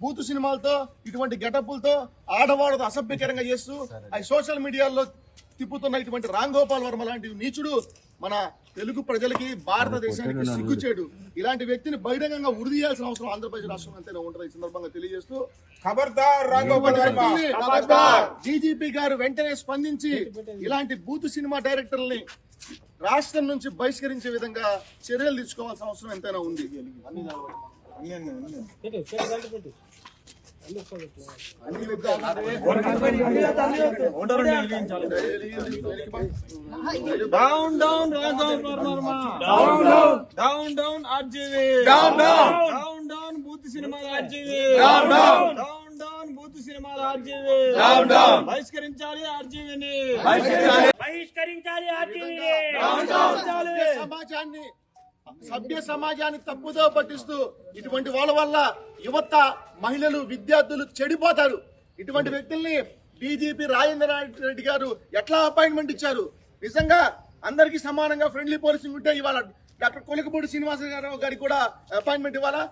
బూతు సినిమాలతో ఇటువంటి గెటప్పులతో ఆడవాళ్ళతో అసభ్యకరంగా చేస్తూ ఆ సోషల్ మీడియాలో తిప్పుతున్న ఇటువంటి రామ్ గోపాల్ వర్మ లాంటి నీచుడు మన తెలుగు ప్రజలకి భారతదేశానికి సిగ్గుచేడు ఇలాంటి వ్యక్తిని బహిరంగంగా ఉరి తీయాల్సిన అవసరం ఆంధ్రప్రదేశ్ రాష్ట్రం అంతేనే ఉంటుంది ఈ సందర్భంగా తెలియజేస్తూ. ఖబర్దార్ డీజీపీ గారు వెంటనే స్పందించి ఇలాంటి బూత్ సినిమా డైరెక్టర్లని రాష్ట్రం నుంచి బహిష్కరించే విధంగా చర్యలు తీసుకోవాల్సిన అవసరం ఎంతైనా ఉంది. Down down down down down down RGV. Down down down down booth సినిమాల RGV. Down down down down booth సినిమాల ఆర్జీవి. డౌన్ డౌన్ బహిష్కరించాలి. ఆర్జీవిని బహిష్కరించాలి. ఆర్టీవీని సభ్య సమాజాన్ని సభ్య సమాజాన్ని తప్పుదో పట్టిస్తూ ఇటువంటి వాళ్ళ వల్ల యువత మహిళలు విద్యార్థులు చెడిపోతారు. ఇటువంటి వ్యక్తుల్ని డీజీపీ రాజేంద్ర రెడ్డి గారు ఎట్లా అపాయింట్మెంట్ ఇచ్చారు? నిజంగా అందరికీ సమానంగా ఫ్రెండ్లీ పోలీసింగ్ ఉంటే ఇవాళ డాక్టర్ కొలికపూడి శ్రీనివాస గారు గారికి కూడా అపాయింట్మెంట్ ఇవ్వాలా?